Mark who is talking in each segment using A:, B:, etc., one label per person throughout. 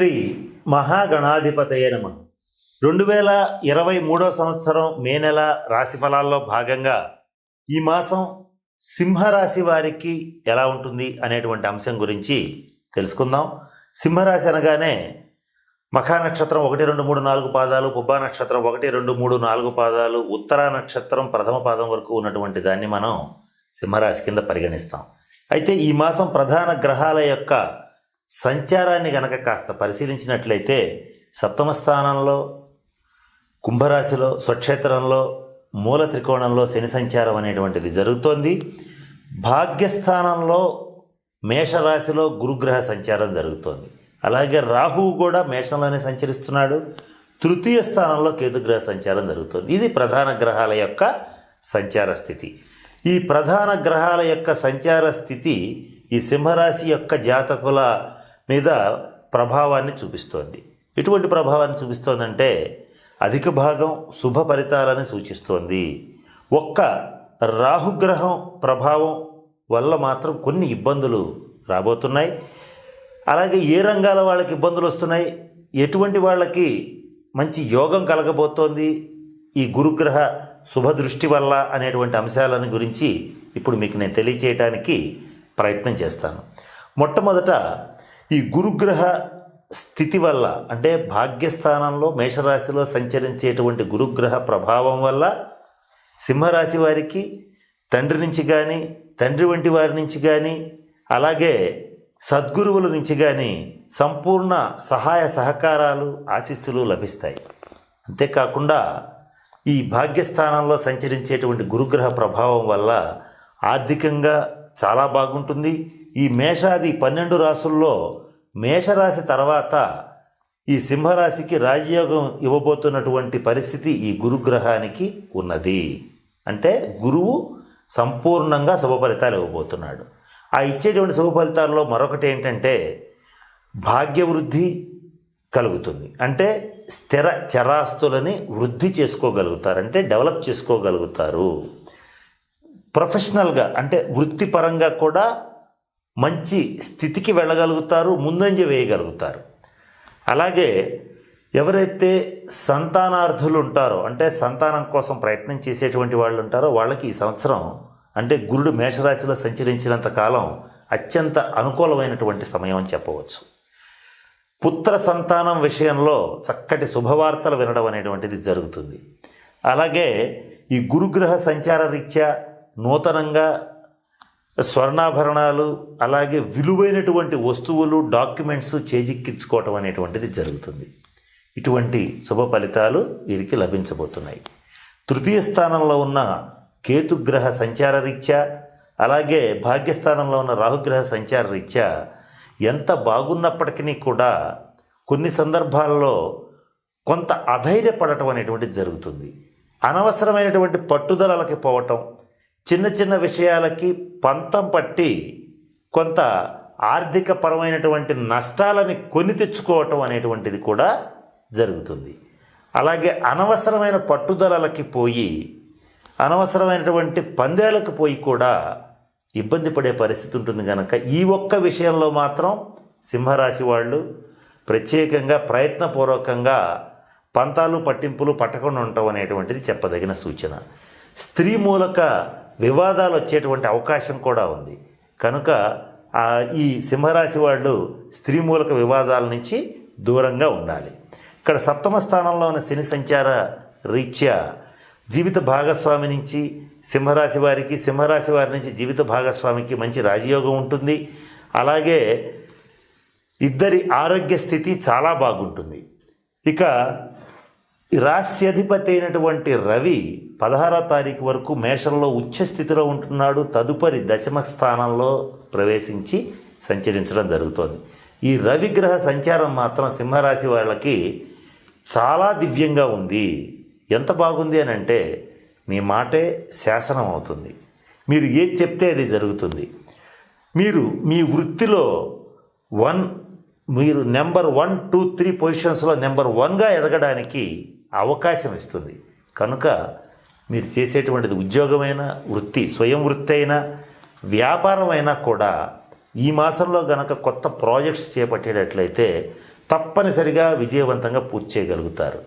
A: శ్రీ మహాగణాధిపతయ నమ. రెండు వేల ఇరవై మూడో సంవత్సరం మే నెల రాశి ఫలాల్లో భాగంగా ఈ మాసం సింహరాశి వారికి ఎలా ఉంటుంది అనేటువంటి అంశం గురించి తెలుసుకుందాం. సింహరాశి అనగానే మఖా నక్షత్రం ఒకటి రెండు మూడు నాలుగు పాదాలు పుబ్బా నక్షత్రం ఒకటి రెండు మూడు నాలుగు పాదాలు ఉత్తరా నక్షత్రం ప్రథమ పాదం వరకు ఉన్నటువంటి దాన్ని మనం సింహరాశి కింద పరిగణిస్తాం. అయితే ఈ మాసం ప్రధాన గ్రహాల యొక్క సంచారాన్ని గనక కాస్త పరిశీలించినట్లయితే సప్తమ స్థానంలో కుంభరాశిలో స్వక్షేత్రంలో మూల త్రికోణంలో శని సంచారం అనేటువంటిది జరుగుతోంది. భాగ్యస్థానంలో మేషరాశిలో గురుగ్రహ సంచారం జరుగుతోంది. అలాగే రాహువు కూడా మేషంలోనే సంచరిస్తున్నాడు. తృతీయ స్థానంలో కేతుగ్రహ సంచారం జరుగుతుంది. ఇది ప్రధాన గ్రహాల యొక్క సంచార స్థితి. ఈ ప్రధాన గ్రహాల యొక్క సంచార స్థితి ఈ సింహరాశి యొక్క జాతకుల మీద ప్రభావాన్ని చూపిస్తోంది. ఎటువంటి ప్రభావాన్ని చూపిస్తోందంటే అధిక భాగం శుభ ఫలితాలని సూచిస్తోంది. ఒక్క రాహుగ్రహం ప్రభావం వల్ల మాత్రం కొన్ని ఇబ్బందులు రాబోతున్నాయి. అలాగే ఏ రంగాల వాళ్ళకి ఇబ్బందులు వస్తున్నాయి? ఎటువంటి వాళ్ళకి మంచి యోగం కలగబోతోంది? ఈ గురుగ్రహ శుభ దృష్టి వల్ల అనేటువంటి అంశాలను గురించి ఇప్పుడు మీకు నేను తెలియచేయటానికి ప్రయత్నం చేస్తాను. మొట్టమొదట ఈ గురుగ్రహ స్థితి వల్ల అంటే భాగ్యస్థానంలో మేషరాశిలో సంచరించేటువంటి గురుగ్రహ ప్రభావం వల్ల సింహరాశి వారికి తండ్రి నుంచి కానీ తండ్రి వంటి వారి నుంచి కానీ అలాగే సద్గురువుల నుంచి కానీ సంపూర్ణ సహాయ సహకారాలు ఆశీస్సులు లభిస్తాయి. అంతేకాకుండా ఈ భాగ్యస్థానంలో సంచరించేటువంటి గురుగ్రహ ప్రభావం వల్ల ఆర్థికంగా చాలా బాగుంటుంది. ఈ మేషాది పన్నెండు రాసుల్లో మేషరాశి తర్వాత ఈ సింహరాశికి రాజయోగం ఇవ్వబోతున్నటువంటి పరిస్థితి ఈ గురుగ్రహానికి ఉన్నది. అంటే గురువు సంపూర్ణంగా శుభ ఫలితాలు ఇవ్వబోతున్నాడు. ఆ ఇచ్చేటువంటి శుభ ఫలితాల్లో మరొకటి ఏంటంటే భాగ్యవృద్ధి కలుగుతుంది. అంటే స్థిర చరాస్తులని వృద్ధి చేసుకోగలుగుతారు. అంటే డెవలప్ చేసుకోగలుగుతారు. ప్రొఫెషనల్గా అంటే వృత్తిపరంగా కూడా మంచి స్థితికి వెళ్ళగలుగుతారు ముందంజ వేయగలుగుతారు. అలాగే ఎవరైతే సంతానార్థులు ఉంటారో అంటే సంతానం కోసం ప్రయత్నం చేసేటువంటి వాళ్ళు ఉంటారో వాళ్ళకి ఈ సంవత్సరం అంటే గురుడు మేషరాశిలో సంచరించినంత కాలం అత్యంత అనుకూలమైనటువంటి సమయం అని చెప్పవచ్చు. పుత్ర సంతానం విషయంలో చక్కటి శుభవార్తలు వినడం అనేటువంటిది జరుగుతుంది. అలాగే ఈ గురుగ్రహ సంచార రీత్యా నూతనంగా స్వర్ణాభరణాలు అలాగే విలువైనటువంటి వస్తువులు డాక్యుమెంట్స్ చేజిక్కించుకోవటం అనేటువంటిది జరుగుతుంది. ఇటువంటి శుభ ఫలితాలు వీరికి లభించబోతున్నాయి. తృతీయ స్థానంలో ఉన్న కేతుగ్రహ సంచార రీత్యా అలాగే భాగ్యస్థానంలో ఉన్న రాహుగ్రహ సంచార రీత్యా ఎంత బాగున్నప్పటికీ కూడా కొన్ని సందర్భాల్లో కొంత అధైర్యపడటం అనేటువంటిది జరుగుతుంది. అనవసరమైనటువంటి పట్టుదలలకి పోవటం చిన్న చిన్న విషయాలకి పంతం పట్టి కొంత ఆర్థిక పరమైనటువంటి నష్టాలని కొని తెచ్చుకోవటం అనేటువంటిది కూడా జరుగుతుంది. అలాగే అనవసరమైన పట్టుదలలకి పోయి అనవసరమైనటువంటి పందేలకు పోయి కూడా ఇబ్బంది పడే పరిస్థితి ఉంటుంది కనుక ఈ ఒక్క విషయంలో మాత్రం సింహరాశి వాళ్ళు ప్రత్యేకంగా ప్రయత్నపూర్వకంగా పంతాలు పట్టింపులు పట్టకుండా ఉండటం అనేటువంటిది చెప్పదగిన సూచన. స్త్రీ మూలక వివాదాలు వచ్చేటువంటి అవకాశం కూడా ఉంది. కనుక ఈ సింహరాశి వాళ్ళు స్త్రీ మూలక వివాదాల నుంచి దూరంగా ఉండాలి. ఇక్కడ సప్తమ స్థానంలో ఉన్న శని సంచార రీత్యా జీవిత భాగస్వామి నుంచి సింహరాశి వారికి సింహరాశి వారి నుంచి జీవిత భాగస్వామికి మంచి రాజయోగం ఉంటుంది. అలాగే ఇద్దరి ఆరోగ్య స్థితి చాలా బాగుంటుంది. ఇక రాశ్యధిపతి అయినటువంటి రవి పదహారో తారీఖు వరకు మేషంలో ఉచ్చస్థితిలో ఉంటున్నాడు. తదుపరి దశమ స్థానంలో ప్రవేశించి సంచరించడం జరుగుతోంది. ఈ రవిగ్రహ సంచారం మాత్రం సింహరాశి వాళ్ళకి చాలా దివ్యంగా ఉంది. ఎంత బాగుంది అని అంటే మీ మాటే శాసనం అవుతుంది. మీరు ఏది చెప్తే అది జరుగుతుంది. మీరు మీ వృత్తిలో వన్ మీరు నెంబర్ వన్ టూ త్రీ పొజిషన్స్లో నెంబర్ వన్గా ఎదగడానికి అవకాశం ఇస్తుంది కనుక మీరు చేసేటువంటిది ఉద్యోగమైన వృత్తి స్వయం వృత్తి అయినా వ్యాపారం అయినా కూడా ఈ మాసంలో గనక కొత్త ప్రాజెక్ట్స్ చేపట్టేటట్లయితే తప్పనిసరిగా విజయవంతంగా పూర్తి చేయగలుగుతారు.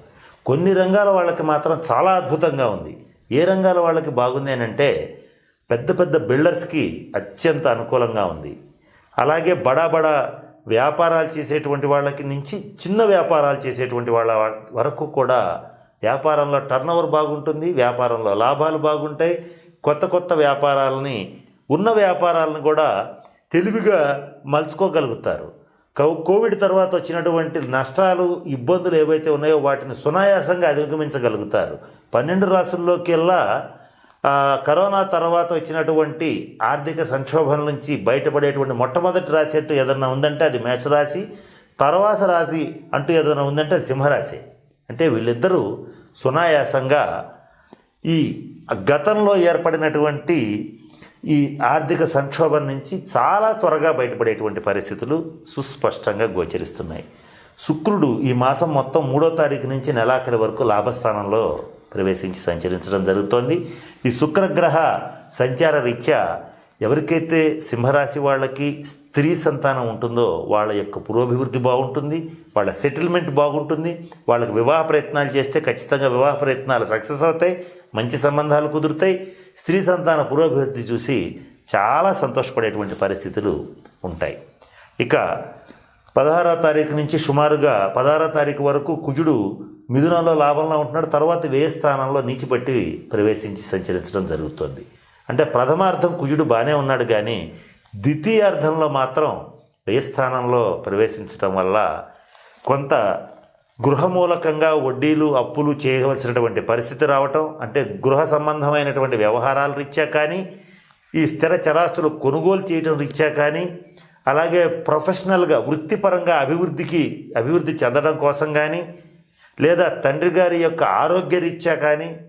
A: కొన్ని రంగాల వాళ్ళకి మాత్రం చాలా అద్భుతంగా ఉంది. ఏ రంగాల వాళ్ళకి బాగుంది అని అంటే పెద్ద పెద్ద బిల్డర్స్కి అత్యంత అనుకూలంగా ఉంది. అలాగే బడా బడా వ్యాపారాలు చేసేటువంటి వాళ్ళకి నుంచి చిన్న వ్యాపారాలు చేసేటువంటి వాళ్ళ వరకు కూడా వ్యాపారంలో టర్నోవర్ బాగుంటుంది వ్యాపారంలో లాభాలు బాగుంటాయి. కొత్త కొత్త వ్యాపారాలని ఉన్న వ్యాపారాలను కూడా తెలివిగా మలుచుకోగలుగుతారు. కో- కోవిడ్ తర్వాత వచ్చినటువంటి నష్టాలు ఇబ్బందులు ఏవైతే ఉన్నాయో వాటిని సునాయాసంగా అధిగమించగలుగుతారు. పన్నెండు రాసుల్లోకెల్లా కరోనా తర్వాత వచ్చినటువంటి ఆర్థిక సంక్షోభం నుంచి బయటపడేటువంటి మొట్టమొదటి రాశి అంటూ ఏదన్నా ఉందంటే అది మేషరాశి తర్వాత రాశి అంటూ ఏదైనా ఉందంటే అది సింహరాశి. అంటే వీళ్ళిద్దరూ సునాయాసంగా ఈ గతంలో ఏర్పడినటువంటి ఈ ఆర్థిక సంక్షోభం నుంచి చాలా త్వరగా బయటపడేటువంటి పరిస్థితులు సుస్పష్టంగా గోచరిస్తున్నాయి. శుక్రుడు ఈ మాసం మొత్తం మూడో తారీఖు నుంచి నెలాఖరి వరకు లాభస్థానంలో ప్రవేశించి సంచరించడం జరుగుతోంది. ఈ శుక్రగ్రహ సంచార రీత్యా ఎవరికైతే సింహరాశి వాళ్ళకి స్త్రీ సంతానం ఉంటుందో వాళ్ళ యొక్క పురోభివృద్ధి బాగుంటుంది వాళ్ళ సెటిల్మెంట్ బాగుంటుంది వాళ్ళకి వివాహ ప్రయత్నాలు చేస్తే ఖచ్చితంగా వివాహ ప్రయత్నాలు సక్సెస్ అవుతాయి మంచి సంబంధాలు కుదురుతాయి. స్త్రీ సంతాన పురోభివృద్ధి చూసి చాలా సంతోషపడేటువంటి పరిస్థితులు ఉంటాయి. ఇక పదహారో తారీఖు నుంచి సుమారుగా పదహారో తారీఖు వరకు కుజుడు మిథునంలో లాభంలో ఉంటున్నాడు తర్వాత వ్యయ స్థానంలో నీచిపట్టి ప్రవేశించి సంచరించడం జరుగుతుంది. అంటే ప్రథమార్థం కుజుడు బాగానే ఉన్నాడు కానీ ద్వితీయార్థంలో మాత్రం వ్యయ స్థానంలో ప్రవేశించడం వల్ల కొంత గృహమూలకంగా వడ్డీలు అప్పులు చేయవలసినటువంటి పరిస్థితి రావటం అంటే గృహ సంబంధమైనటువంటి వ్యవహారాల రీత్యా కానీ ఈ స్థిర చరాస్తులు కొనుగోలు చేయడం రీత్యా కానీ అలాగే ప్రొఫెషనల్గా వృత్తిపరంగా అభివృద్ధికి అభివృద్ధి చెందడం కోసం కానీ లేదా తండ్రి గారి యొక్క ఆరోగ్య రీత్యా కానీ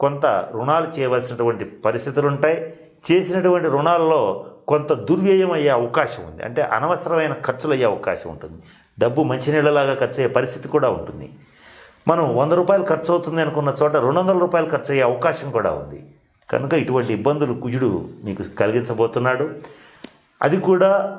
A: కొంత రుణాలు చేయవలసినటువంటి పరిస్థితులు ఉంటాయి చేసినటువంటి రుణాల్లో కొంత దుర్వ్యయం అయ్యే అవకాశం ఉంది. అంటే అనవసరమైన ఖర్చులు అయ్యే అవకాశం ఉంటుంది. డబ్బు మంచినీళ్ళలాగా ఖర్చు అయ్యే పరిస్థితి కూడా ఉంటుంది. మనం వంద రూపాయలు ఖర్చు అవుతుంది అనుకున్న చోట రెండు వందల రూపాయలు ఖర్చు అయ్యే అవకాశం కూడా ఉంది. కనుక ఇటువంటి ఇబ్బందులు కుజుడు మీకు కలిగించబోతున్నాడు. అది కూడా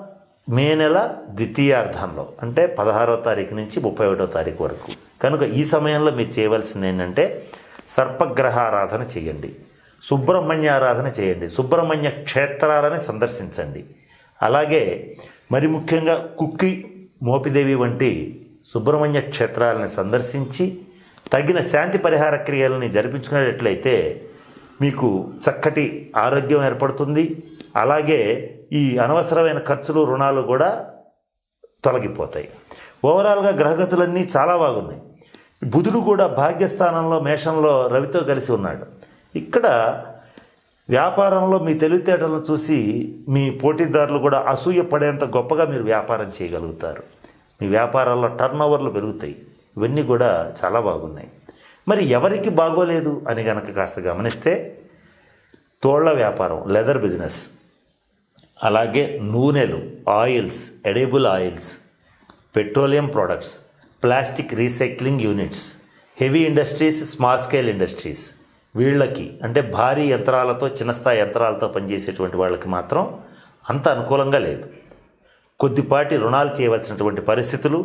A: మే నెల ద్వితీయార్థంలో అంటే పదహారో తారీఖు నుంచి ముప్పై ఒకటో తారీఖు వరకు. కనుక ఈ సమయంలో మీరు చేయవలసింది ఏంటంటే సర్పగ్రహారాధన చేయండి. సుబ్రహ్మణ్య ఆరాధన చేయండి. సుబ్రహ్మణ్య క్షేత్రాలని సందర్శించండి. అలాగే మరి ముఖ్యంగా కుక్కి మోపిదేవి వంటి సుబ్రహ్మణ్య క్షేత్రాలను సందర్శించి తగిన శాంతి పరిహార క్రియలని జరిపించుకునేటట్లయితే మీకు చక్కటి ఆరోగ్యం ఏర్పడుతుంది. అలాగే ఈ అనవసరమైన ఖర్చులు రుణాలు కూడా తొలగిపోతాయి. ఓవరాల్గా గ్రహగతులన్నీ చాలా బాగున్నాయి. బుధుడు కూడా భాగ్యస్థానంలో మేషంలో రవితో కలిసి ఉన్నాడు. ఇక్కడ వ్యాపారంలో మీ తెలివితేటలను చూసి మీ పోటీదారులు కూడా అసూయ పడేంత గొప్పగా మీరు వ్యాపారం చేయగలుగుతారు. మీ వ్యాపారాల్లో టర్న్ ఓవర్లు పెరుగుతాయి. ఇవన్నీ కూడా చాలా బాగున్నాయి. మరి ఎవరికి బాగోలేదు అని కనుక కాస్త గమనిస్తే తోళ్ళ వ్యాపారం లెదర్ బిజినెస్ అలాగే నూనెలు oils edible oils petroleum products plastic recycling units heavy industries small scale industries. వీళ్ళకి అంటే భారీ యంత్రాలతో చిన్న స్థాయి యంత్రాలతో పనిచేసేటువంటి వాళ్ళకి మాత్రం అంత అనుకూలంగా లేదు. కొద్దిపాటి రుణాలు చేయవలసినటువంటి పరిస్థితులు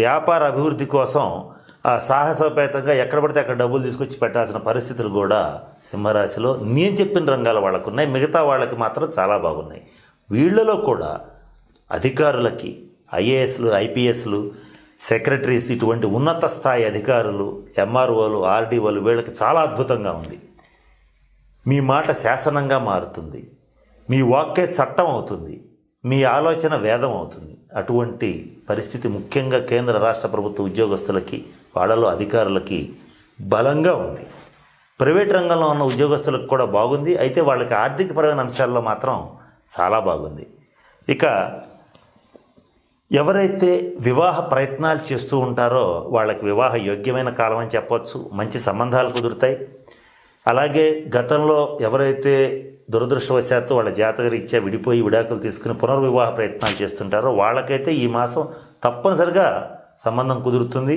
A: వ్యాపార అభివృద్ధి కోసం ఆ సాహసోపేతంగా ఎక్కడ పడితే అక్కడ డబ్బులు తీసుకొచ్చి పెట్టాల్సిన పరిస్థితులు కూడా సింహరాశిలో నేను చెప్పిన రంగాల వాళ్ళకు ఉన్నాయి మిగతా వాళ్ళకి మాత్రం చాలా బాగున్నాయి. వీళ్ళలో కూడా అధికారులకి ఐఏఎస్లు ఐపీఎస్లు సెక్రటరీస్ ఇటువంటి ఉన్నత స్థాయి అధికారులు ఎంఆర్ఓలు ఆర్డీఓలు వీళ్ళకి చాలా అద్భుతంగా ఉంది. మీ మాట శాసనంగా మారుతుంది. మీ వాక్కే చట్టం అవుతుంది. మీ ఆలోచన వేదం అవుతుంది. అటువంటి పరిస్థితి ముఖ్యంగా కేంద్ర రాష్ట్ర ప్రభుత్వ ఉద్యోగస్తులకి వాళ్ళలో అధికారులకి బలంగా ఉంది. ప్రైవేట్ రంగంలో ఉన్న ఉద్యోగస్తులకు కూడా బాగుంది. అయితే వాళ్ళకి ఆర్థికపరమైన అంశాల్లో మాత్రం చాలా బాగుంది. ఇక ఎవరైతే వివాహ ప్రయత్నాలు చేస్తూ ఉంటారో వాళ్ళకి వివాహ యోగ్యమైన కాలం అని చెప్పవచ్చు మంచి సంబంధాలు కుదురుతాయి. అలాగే గతంలో ఎవరైతే దురదృష్టవశాత్తు వాళ్ళ జాతకరీత్యా విడిపోయి విడాకులు తీసుకుని పునర్వివాహ ప్రయత్నాలు చేస్తుంటారో వాళ్ళకైతే ఈ మాసం తప్పనిసరిగా సంబంధం కుదురుతుంది.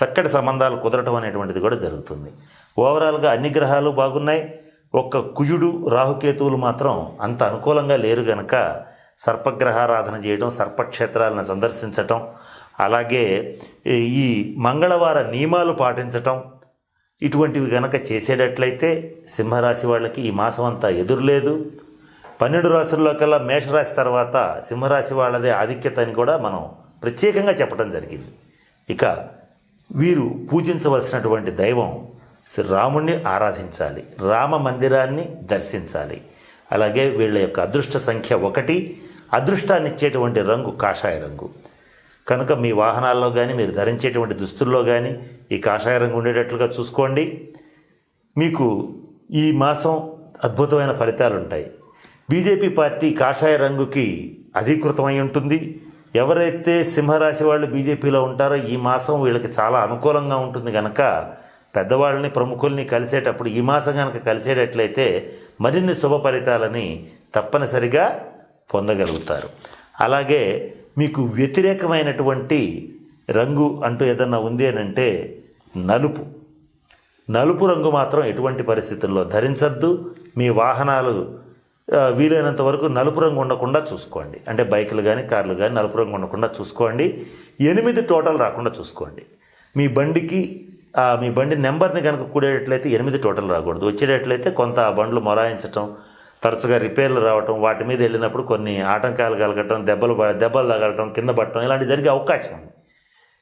A: చక్కటి సంబంధాలు కుదరటం అనేటువంటిది కూడా జరుగుతుంది. ఓవరాల్గా అన్ని గ్రహాలు బాగున్నాయి. ఒక్క కుజుడు రాహుకేతువులు మాత్రం అంత అనుకూలంగా లేరు గనక సర్పగ్రహారాధన చేయడం సర్పక్షేత్రాలను సందర్శించటం అలాగే ఈ మంగళవార నియమాలు పాటించటం ఇటువంటివి గనక చేసేటట్లయితే సింహరాశి వాళ్ళకి ఈ మాసం అంతా ఎదురులేదు. పన్నెండు రాశుల్లో కల్లా మేషరాశి తర్వాత సింహరాశి వాళ్ళదే ఆధిక్యత అని కూడా మనం ప్రత్యేకంగా చెప్పడం జరిగింది. ఇక వీరు పూజించవలసినటువంటి దైవం శ్రీ రాముణ్ణి ఆరాధించాలి. రామ మందిరాన్ని దర్శించాలి. అలాగే వీళ్ళ యొక్క అదృష్ట సంఖ్య ఒకటి అదృష్టాన్ని ఇచ్చేటువంటి రంగు కాషాయ రంగు. కనుక మీ వాహనాల్లో కానీ మీరు ధరించేటువంటి దుస్తుల్లో కానీ ఈ కాషాయ రంగు ఉండేటట్లుగా చూసుకోండి. మీకు ఈ మాసం అద్భుతమైన ఫలితాలు ఉంటాయి బీజేపీ పార్టీ కాషాయ రంగుకి అధీకృతమై ఉంటుంది. ఎవరైతే సింహరాశి వాళ్ళు బీజేపీలో ఉంటారో ఈ మాసం వీళ్ళకి చాలా అనుకూలంగా ఉంటుంది కనుక పెద్దవాళ్ళని ప్రముఖుల్ని కలిసేటప్పుడు ఈ మాసం కనుక కలిసేటట్లయితే మరిన్ని శుభ ఫలితాలని తప్పనిసరిగా పొందగలుగుతారు. అలాగే మీకు వ్యతిరేకమైనటువంటి రంగు అంటూ ఏదన్నా ఉంది అని అంటే నలుపు. నలుపు రంగు మాత్రం ఎటువంటి పరిస్థితుల్లో ధరించద్దు. మీ వాహనాలు వీలైనంత వరకు నలుపు రంగు ఉండకుండా చూసుకోండి. అంటే బైకులు కానీ కార్లు కానీ నలుపు రంగు ఉండకుండా చూసుకోండి. ఎనిమిది టోటల్ రాకుండా చూసుకోండి. మీ బండికి మీ బండి నెంబర్ని కనుక కూడేటట్లయితే ఎనిమిది టోటల్ రాకూడదు. వచ్చేటట్లయితే కొంత బండ్లు మొరాయించటం తరచుగా రిపేర్లు రావటం వాటి మీద వెళ్ళినప్పుడు కొన్ని ఆటంకాలు కలగటం దెబ్బలు దెబ్బలు తగలటం కింద పడటం ఇలాంటివి జరిగే అవకాశం ఉంది.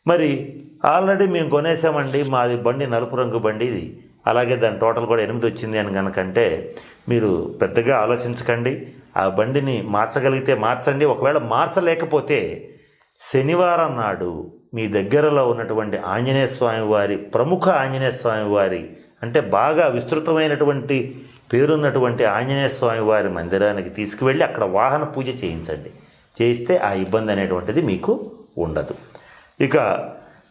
A: మరి ఆల్రెడీ మేము కొనేసామండి మాది బండి నలుపు రంగు బండి ఇది. అలాగే దాని టోటల్ కూడా ఎనిమిది వచ్చింది అని కనుకంటే మీరు పెద్దగా ఆలోచించకండి. ఆ బండిని మార్చగలిగితే మార్చండి. ఒకవేళ మార్చలేకపోతే శనివారం నాడు మీ దగ్గరలో ఉన్నటువంటి ఆంజనేయ స్వామి వారి ప్రముఖ ఆంజనేయ స్వామి వారి అంటే బాగా విస్తృతమైనటువంటి పేరున్నటువంటి ఆంజనేయ స్వామి వారి మందిరానికి తీసుకువెళ్ళి అక్కడ వాహన పూజ చేయించండి. చేయిస్తే ఆ ఇబ్బంది అనేటువంటిది మీకు ఉండదు. ఇక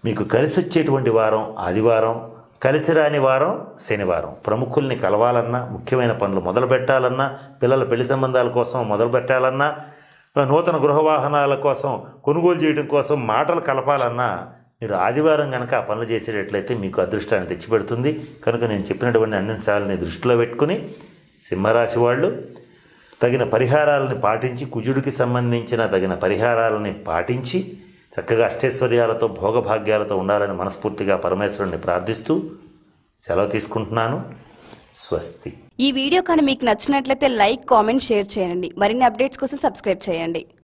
A: మీకు కలిసి వచ్చేటువంటి వారం ఆదివారం కలిసి రాని వారం శనివారం. ప్రముఖుల్ని కలవాలన్నా ముఖ్యమైన పనులు మొదలు పెట్టాలన్నా పిల్లల పెళ్ళి సంబంధాల కోసం మొదలు పెట్టాలన్నా నూతన గృహ వాహనాల కోసం కొనుగోలు చేయడం కోసం మాటలు కలపాలన్నా మీరు ఆదివారం కనుక ఆ పనులు చేసేటట్లయితే మీకు అదృష్టాన్ని తెచ్చిపెడుతుంది. కనుక నేను చెప్పినటువంటి అన్ని అంశాలని దృష్టిలో పెట్టుకుని సింహరాశి వాళ్ళు తగిన పరిహారాలను పాటించి కుజుడికి సంబంధించిన తగిన పరిహారాలని పాటించి చక్కగా అష్టైశ్వర్యాలతో భోగభాగ్యాలతో ఉండాలని మనస్ఫూర్తిగా పరమేశ్వరుని ప్రార్థిస్తూ సెలవు తీసుకుంటున్నాను. స్వస్తి.
B: ఈ వీడియో కానీ మీకు నచ్చినట్లయితే లైక్ కామెంట్ షేర్ చేయండి. మరిన్ని అప్డేట్స్ కోసం సబ్స్క్రైబ్ చేయండి.